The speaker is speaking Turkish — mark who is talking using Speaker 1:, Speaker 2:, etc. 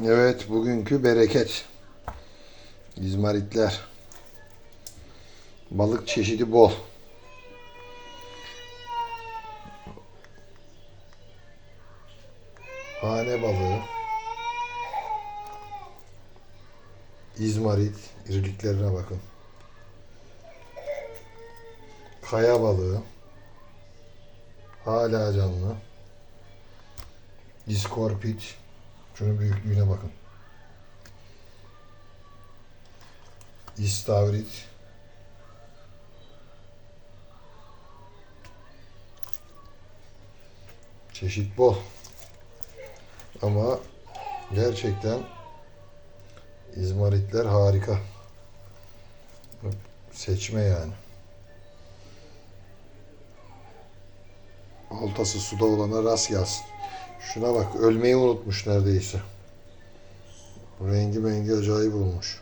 Speaker 1: Evet bugünkü bereket. İzmaritler. Balık çeşidi bol. Hane balığı. İzmarit. iriliklerine bakın. Kaya balığı. Hala canlı. İskorpit. Şunun büyüklüğüne bakın. İstavrit. Çeşit bol. Ama gerçekten izmaritler harika. Seçme yani. Oltası suda olana rast gelsin. Şuna bak ölmeyi unutmuş neredeyse. Rengi mengi acayip olmuş.